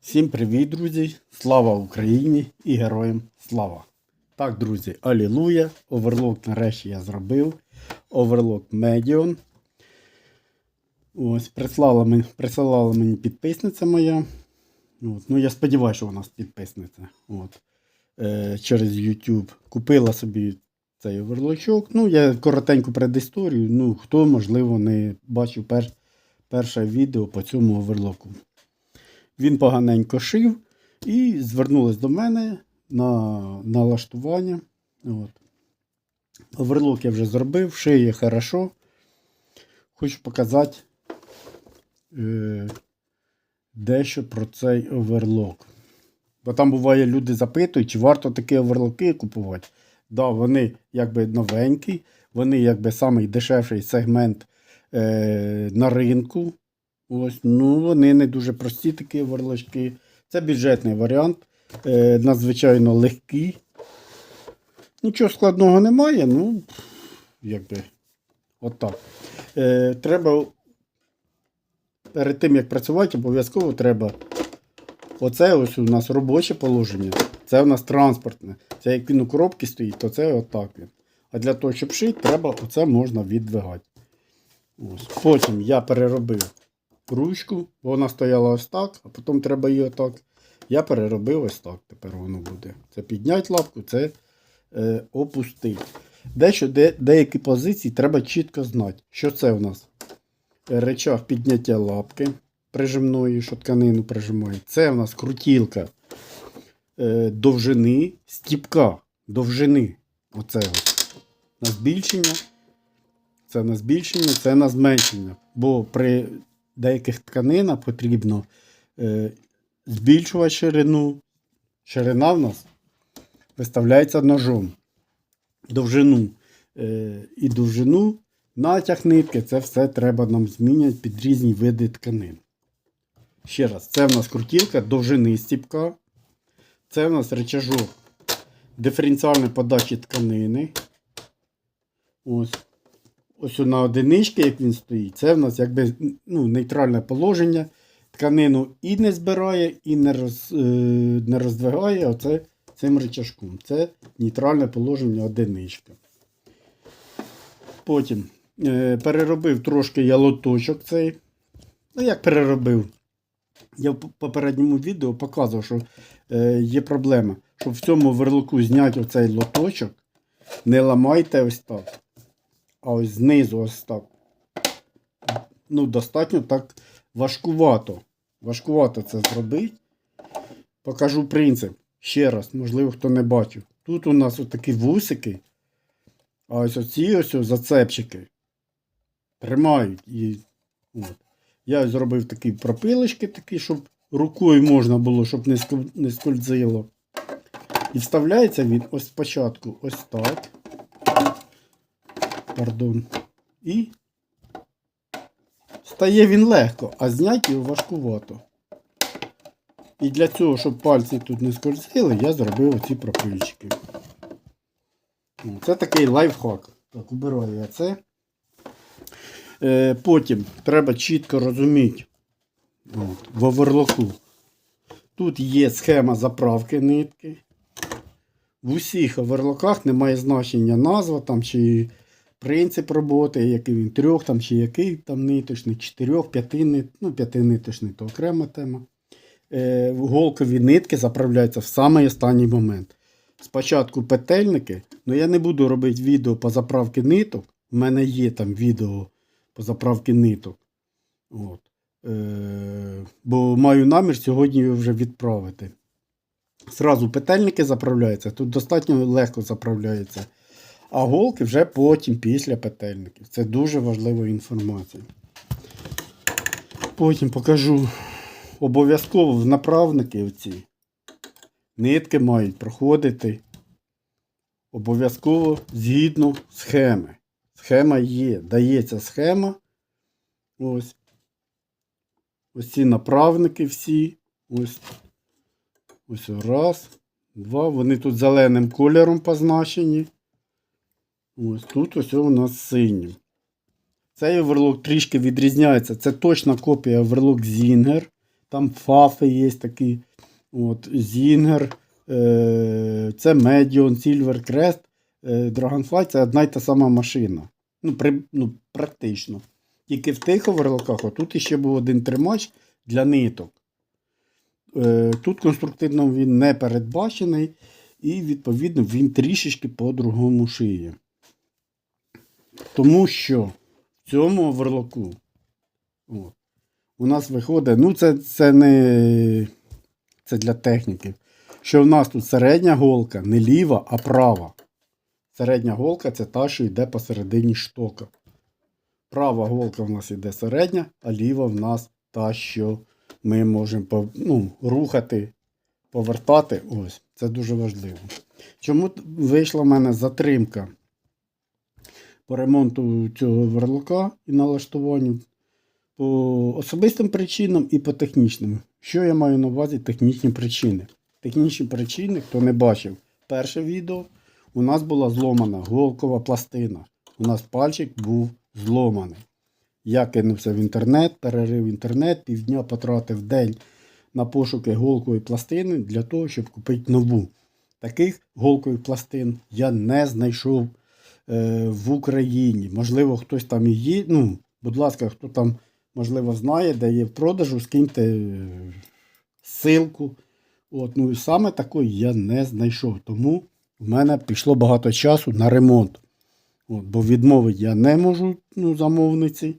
Всім привіт, друзі! Слава Україні і героям слава! Так, друзі, алілуя! Оверлок нарешті я зробив. Оверлок Medion. Ось, прислала присилала мені підписниця моя. От, ну, я сподіваюся, що вона підписниця. От, е, через YouTube. Купила собі цей оверлочок. Ну, я коротеньку предісторію. Ну, хто, можливо, не бачив пер, перше відео по цьому оверлоку. Він поганенько шив і звернулись до мене на налаштування. Оверлок я вже зробив, шиє хорошо. Хочу показати е, дещо про цей оверлок. Бо там буває, люди запитують, чи варто такі оверлоки купувати. Да, вони якби новенькі, вони якби самий дешевший сегмент е, на ринку. Ось, ну, вони не дуже прості такі варлочки. Це бюджетний варіант. Е, надзвичайно легкий. Нічого складного немає, ну, якби, отак. Е, треба перед тим, як працювати, обов'язково треба. Оце ось у нас робоче положення. Це у нас транспортне. Це як він у коробці стоїть, то це отак він. А для того, щоб шити, треба оце можна віддвигати. Ось. Потім я переробив ручку, бо вона стояла ось так, а потім треба її отак. Я переробив ось так. Тепер воно буде. Це підняти лапку, це е, опустити. Дещо, де, деякі позиції треба чітко знати, що це у нас речах підняття лапки прижимної, що тканину прижимає. Це у нас крутілка е, довжини стіпка. Довжини. Оце ось. На збільшення. Це на збільшення, це на зменшення. Бо при деяких тканинах потрібно е, збільшувати ширину. Ширина в нас виставляється ножом. Довжину е, і довжину, натяг нитки, це все треба нам зміняти під різні види тканин. Ще раз, це в нас крутілка довжини стіпка. Це в нас речажок диференціальної подачі тканини. Ось. Ось на одинички, як він стоїть, це в нас якби ну, нейтральне положення. Тканину і не збирає, і не роз, е, не роздвигає оце цим речашком. Це нейтральне положення одиничка. Потім е, переробив трошки я лоточок цей. Ну, як переробив? Я в попередньому відео показував, що е, є проблема. Щоб в цьому верлоку зняти оцей лоточок, не ламайте ось так. А ось знизу ось так. Ну, достатньо так важкувато. Важкувато це зробити. Покажу принцип. Ще раз, можливо, хто не бачив. Тут у нас отакі вусики. А ось оці ось зацепчики тримають. І, от. Я зробив такі пропилочки, такі, щоб рукою можна було, щоб не, не скользило. І вставляється він ось спочатку ось так. Пардон. І стає він легко, а зняти його важкувато. І для цього, щоб пальці тут не скользили, я зробив оці пропильчики. Це такий лайфхак. Так, убираю я це. Е, потім треба чітко розуміти от, в оверлоку. Тут є схема заправки нитки. В усіх оверлоках немає значення назва там, чи принцип роботи, який він трьох там, чи який там ниточний, чотирьох, п'яти нит, ну, п'ятиниточний то окрема тема. Е, голкові нитки заправляються в самий останній момент. Спочатку петельники, але я не буду робити відео по заправці ниток. У мене є там відео по заправці ниток. От. Е, бо маю намір сьогодні його вже відправити. Зразу петельники заправляються, тут достатньо легко заправляється. А голки вже потім після петельників. Це дуже важлива інформація. Потім покажу обов'язково в направники оці. Нитки мають проходити обов'язково згідно схеми. Схема є. Дається схема. Ось. Ось ці направники всі. Ось. Ось раз, два. Вони тут зеленим кольором позначені. Ось тут ось у нас синім. Цей оверлок трішки відрізняється. Це точна копія оверлок Zinger. там фафи є такі. От, Зінгер, е, це Medion, Silver Crest, е, Dragonfly це одна й та сама машина. Ну, при, ну, практично. Тільки в тих оверлоках, отут іще був один тримач для ниток. Е, тут конструктивно він не передбачений, і, відповідно, він трішечки по-другому шиє. Тому що в цьому оверлоку от, у нас виходить, ну це, це не це для техніків, що в нас тут середня голка не ліва, а права. Середня голка це та, що йде посередині штока. Права голка в нас йде середня, а ліва в нас та, що ми можемо ну, рухати, повертати. Ось, це дуже важливо. Чому вийшла в мене затримка по ремонту цього верлока і налаштуванню? По особистим причинам і по технічним. Що я маю на увазі технічні причини? Технічні причини, хто не бачив перше відео, у нас була зломана голкова пластина. У нас пальчик був зломаний. Я кинувся в інтернет, перерив інтернет, півдня потратив день на пошуки голкової пластини для того, щоб купити нову. Таких голкових пластин я не знайшов в Україні. Можливо, хтось там і є. Ну, будь ласка, хто там, можливо, знає, де є в продажу, скиньте е, ссылку. От, ну і саме такої я не знайшов. Тому в мене пішло багато часу на ремонт. От, бо відмовити я не можу ну, замовниці.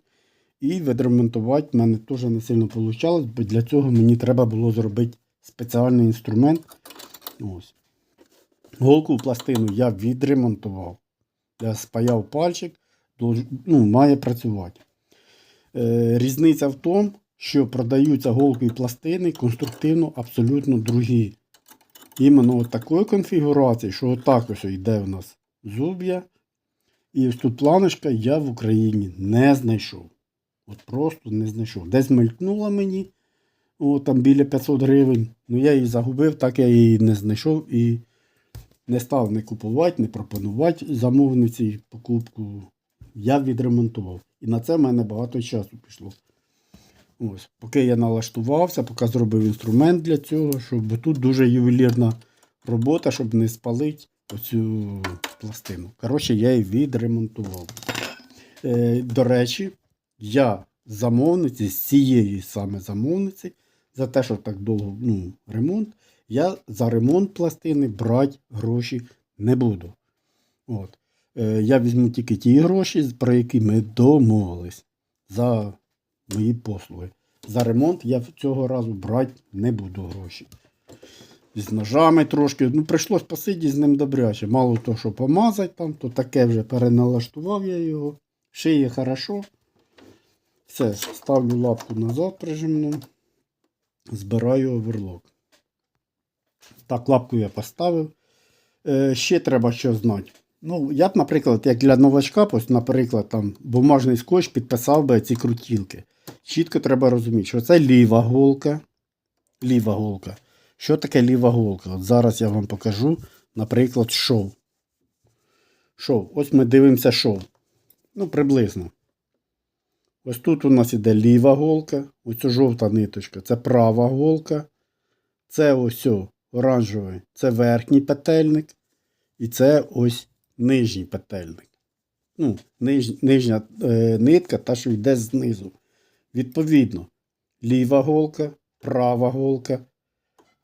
І відремонтувати в мене теж не сильно вийшло, бо для цього мені треба було зробити спеціальний інструмент. Ось. Голку пластину я відремонтував. Я спаяв пальчик, ну, має працювати. Е, різниця в тому, що продаються голки і пластини конструктивно абсолютно другі. Іменно от такої конфігурації, що отак ось йде у нас зуб'я. І ось тут планочка я в Україні не знайшов. От просто не знайшов. Десь мелькнула мені, о, там біля 500 гривень. Ну я її загубив, так я її не знайшов і не став не купувати, не пропонувати замовниці покупку. Я відремонтував. І на це в мене багато часу пішло. Ось, поки я налаштувався, поки зробив інструмент для цього, щоб тут дуже ювелірна робота, щоб не спалити оцю пластину. Коротше, я її відремонтував. Е, до речі, я замовниці, з цієї саме замовниці, за те, що так довго ну, ремонт, я за ремонт пластини брати гроші не буду. От. Е, я візьму тільки ті гроші, про які ми домовились за мої послуги. За ремонт я цього разу брати не буду гроші. З ножами трошки. Ну, прийшлось посидіти з ним добряче. Мало того, що помазати там, то таке вже переналаштував я його. Шиє хорошо. Все, ставлю лапку назад прижимну. Збираю оверлок. Так, лапку я поставив. Е, ще треба що знати. Ну, я б, наприклад, як для новачка, ось, наприклад, там бумажний скотч підписав би ці крутілки. Чітко треба розуміти, що це ліва голка. Ліва голка. Що таке ліва голка? От зараз я вам покажу, наприклад, шов. Шов. Ось ми дивимося шов. Ну, приблизно. Ось тут у нас іде ліва голка, ось жовта ниточка, це права голка. Це ось оранжевий, це верхній петельник. І це ось нижній петельник. Ну, ниж, нижня е, нитка, та, що йде знизу. Відповідно, ліва голка, права голка,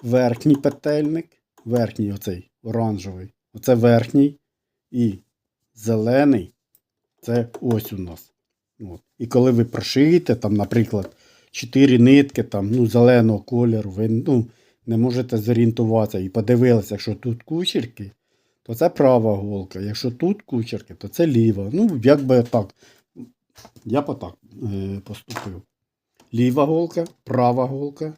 верхній петельник, верхній оцей оранжевий. Оце верхній і зелений. Це ось у нас. От. І коли ви прошиєте, там, наприклад, 4 нитки там, ну, зеленого кольору, ви ну, не можете зорієнтуватися і подивилися, якщо тут кучерки, то це права голка. Якщо тут кучерки, то це ліва. Ну, як би так. Я б так е, поступив. Ліва голка, права голка,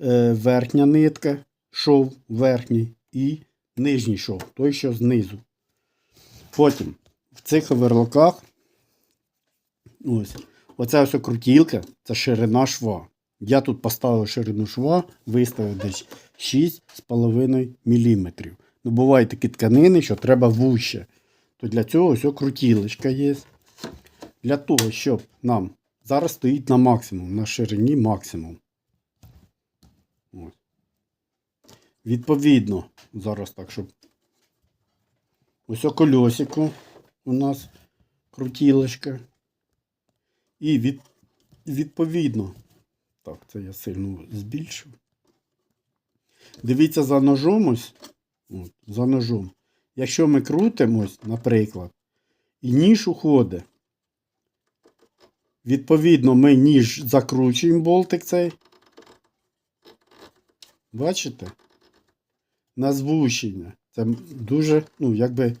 е, верхня нитка, шов верхній і нижній шов, той, що знизу. Потім в цих оверлоках ось, оця ось крутілка, це ширина шва. Я тут поставив ширину шва, виставив десь 6,5 мм. Ну, бувають такі тканини, що треба вуще. То для цього ось крутілочка є. Для того, щоб нам зараз стоїть на максимум, на ширині максимум. Ось. Відповідно, зараз так, щоб. Ось о кольосику у нас крутілочка. І від, відповідно. Так, це я сильно збільшив. Дивіться за ножом ось. От, за ножом. Якщо ми крутимось, наприклад, і ніж уходить. Відповідно, ми ніж закручуємо болтик цей. Бачите? На звучення. Це дуже, ну, якби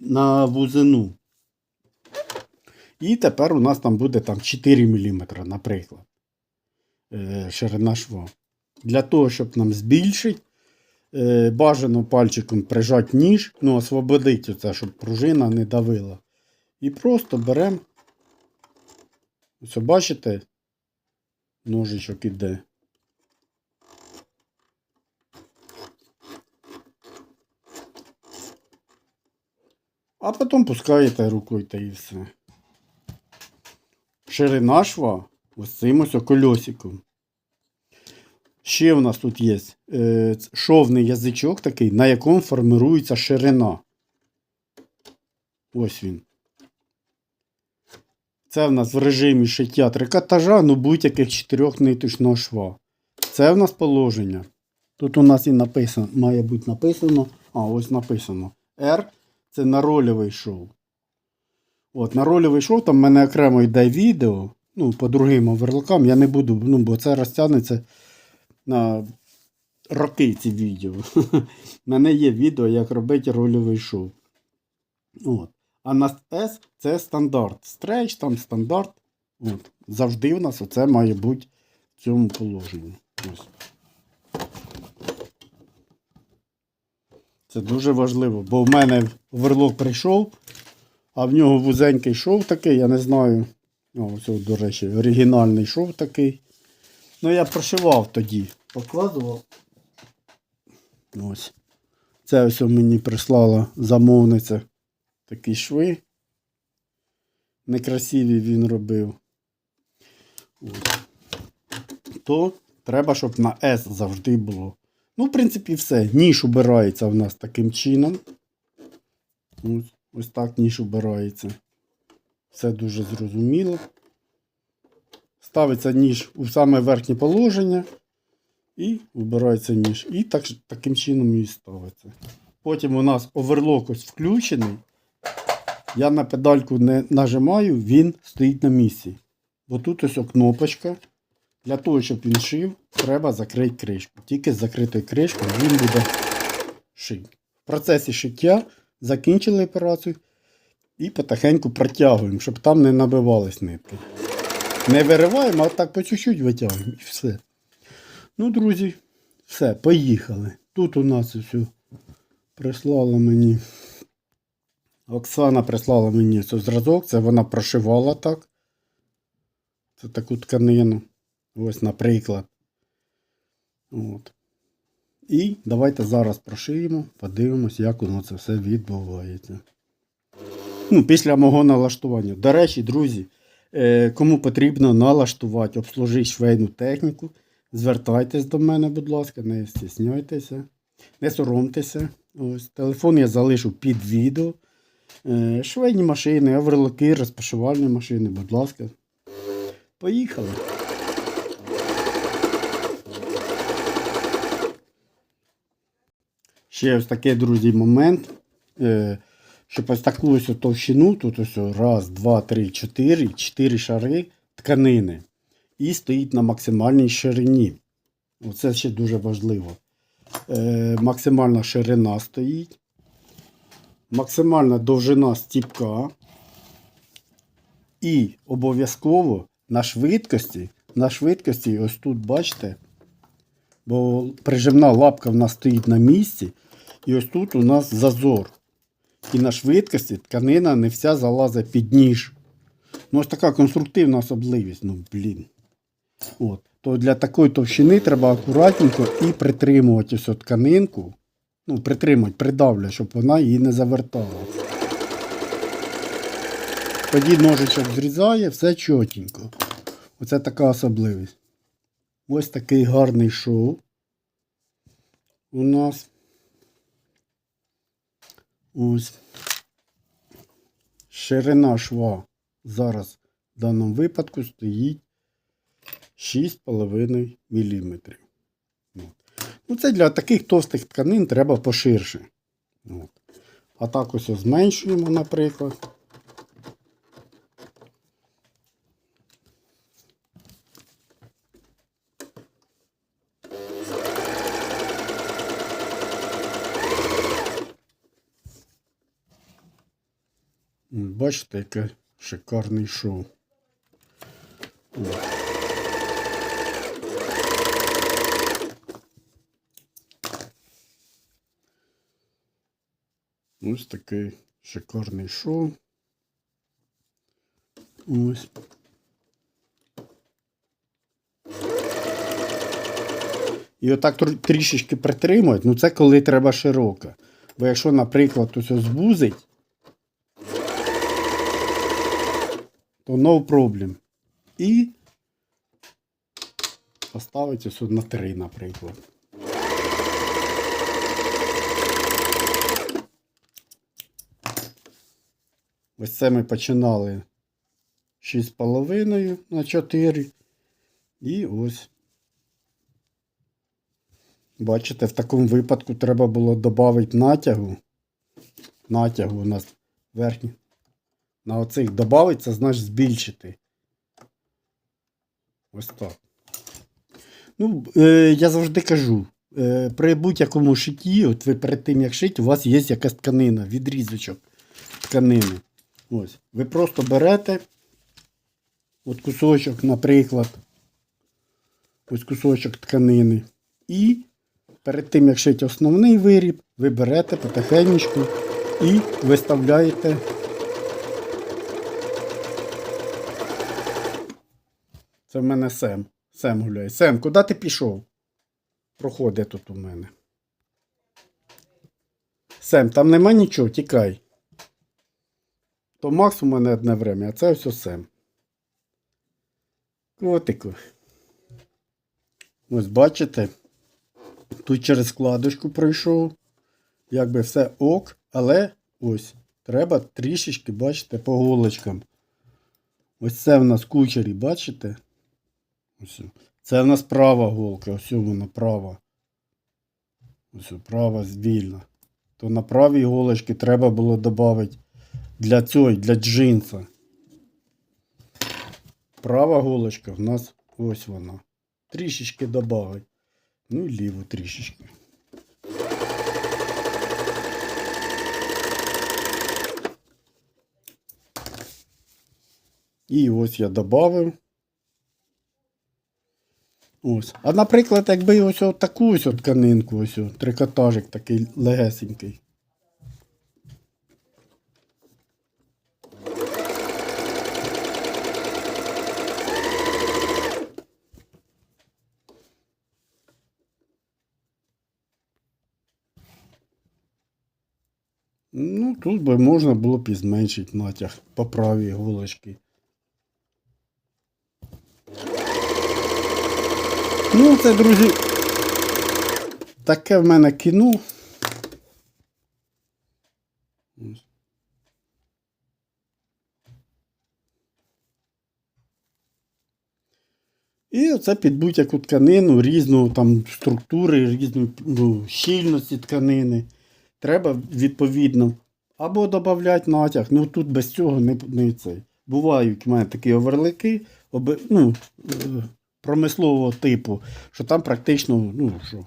на вузину. І тепер у нас там буде там 4 мм, наприклад. Е, ширина шва. Для того, щоб нам збільшити, е, бажано пальчиком прижати ніж, ну, освободити оце, щоб пружина не давила. І просто беремо. Ось бачите, ножичок іде. А потім пускаєте рукою та і все. Ширина шва ось цим ось колесиком. Ще у нас тут є е, шовний язичок такий, на якому формирується ширина. Ось він. Це в нас в режимі шиття трикотажа, ну будь-яких чотирьох ниточного шва. Це в нас положення. Тут у нас і написано, має бути написано. А, ось написано. R це на рольовий шов. От, на рольовий шов там в мене окремо йде відео. Ну, по другим оверлокам я не буду, ну, бо це розтягнеться на роки ці відео. У мене є відео, як робити рольовий шов. От. А на S це стандарт. Стреч, там стандарт. От. Завжди в нас оце має бути в цьому положенні. Ось. Це дуже важливо, бо в мене оверлок прийшов, а в нього вузенький шов такий, я не знаю. О, ось, до речі, оригінальний шов такий. Ну, я прошивав тоді, покладував. Ось. Це ось мені прислала замовниця такі шви. Некрасиві він робив. Ось. То треба, щоб на S завжди було. Ну, в принципі, все. Ніж убирається в нас таким чином. Ось, ось так ніж убирається. Все дуже зрозуміло. Ставиться ніж у саме верхнє положення. І вбирається ніж. І так, таким чином і ставиться. Потім у нас оверлок ось включений. Я на педальку не нажимаю, він стоїть на місці. Бо тут ось кнопочка. Для того, щоб він шив, треба закрити кришку. Тільки з закритою кришкою він буде шити. В процесі шиття закінчили операцію і потихеньку протягуємо, щоб там не набивались нитки. Не вириваємо, а так по чуть-чуть витягуємо і все. Ну, друзі, все, поїхали. Тут у нас ось прислала мені. Оксана прислала мені цей зразок, це вона прошивала так. Це таку тканину. Ось, наприклад. От. І давайте зараз прошиємо, подивимось, як воно це все відбувається. Ну, після мого налаштування. До речі, друзі, е, кому потрібно налаштувати, обслужити швейну техніку, звертайтесь до мене, будь ласка, не стісняйтеся, не соромтеся. Ось, телефон я залишу під відео. Е, швейні машини, оверлоки, розпашувальні машини, будь ласка. Поїхали. Ще ось такий, друзі, момент. Щоб ось таку ось товщину, тут ось раз, два, три, чотири, чотири шари тканини. І стоїть на максимальній ширині. Оце ще дуже важливо. Е, максимальна ширина стоїть. Максимальна довжина стіпка. І обов'язково на швидкості, на швидкості, ось тут бачите, бо прижимна лапка в нас стоїть на місці, і ось тут у нас зазор. І на швидкості тканина не вся залазить під ніж. Ну, ось така конструктивна особливість. Ну, блін. От. То для такої товщини треба акуратненько і притримувати ось тканинку. Ну, притримати, придавлювати, щоб вона її не завертала. Тоді ножичок зрізає, все чотенько. Оце така особливість. Ось такий гарний шов. у нас ось ширина шва зараз в даному випадку стоїть 6,5 мм. Ну, це для таких товстих тканин треба поширше. От. А так ось зменшуємо, наприклад. Бачите, яке шикарний шоу. Ось такий шикарний шоу. Ось. І отак трішечки притримують, ну це коли треба широка. Бо якщо, наприклад, ось ось звузить, то no problem. І поставити ось на 3, наприклад. Ось це ми починали 6,5 на 4. І ось. Бачите, в такому випадку треба було додати натягу. Натягу у нас верхній. На оцих додати, це значить збільшити. Ось так. Ну, е, я завжди кажу, е, при будь-якому шитті, от ви перед тим як шити, у вас є якась тканина, відрізочок тканини. Ось. Ви просто берете от кусочок, наприклад, ось кусочок тканини. І перед тим, як шити основний виріб, ви берете потихеньку і виставляєте. Це в мене Сем. Сем гуляє. Сем, куди ти пішов? Проходить тут у мене. Сем, там нема нічого, тікай. То Макс у мене одне время, а це все Сем. Котику. Ось бачите. Тут через складочку пройшов. Якби все ок, але ось треба трішечки, бачите, по голочкам. Ось це в нас кучері, бачите? Ось. Це в нас права голка, ось вона права. Ось права звільна. То на правій голочці треба було додати для цього, для джинса. Права голочка в нас ось вона. Трішечки додати. Ну і ліву трішечки. І ось я додав. Ось. А наприклад, якби ось таку ось тканинку, ось от, трикотажик такий легесенький. Ну, тут би можна було б і зменшити натяг по правій голочці. Ну, це, друзі, таке в мене кіно. І оце під будь-яку тканину різного там структури, різної ну, щільності тканини. Треба відповідно або додати натяг. Ну тут без цього не, не цей. Бувають в мене такі оверлики оби, ну, е, промислового типу, що там практично, ну що,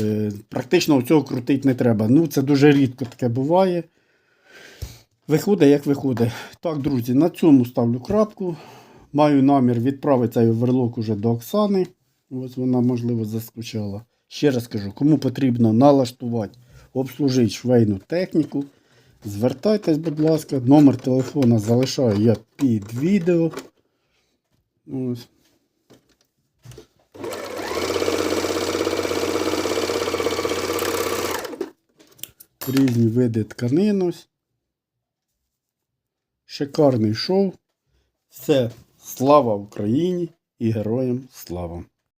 е, практично цього крутити не треба. Ну, це дуже рідко таке буває. Виходить, як виходить. Так, друзі, на цьому ставлю крапку. Маю намір відправити цей оверлок уже до Оксани. Ось вона, можливо, заскучала. Ще раз кажу, кому потрібно налаштувати, обслужити швейну техніку. Звертайтесь, будь ласка, номер телефона залишаю я під відео. Ось. Різні види тканин ось. Шикарний шоу. Все, слава Україні і героям слава!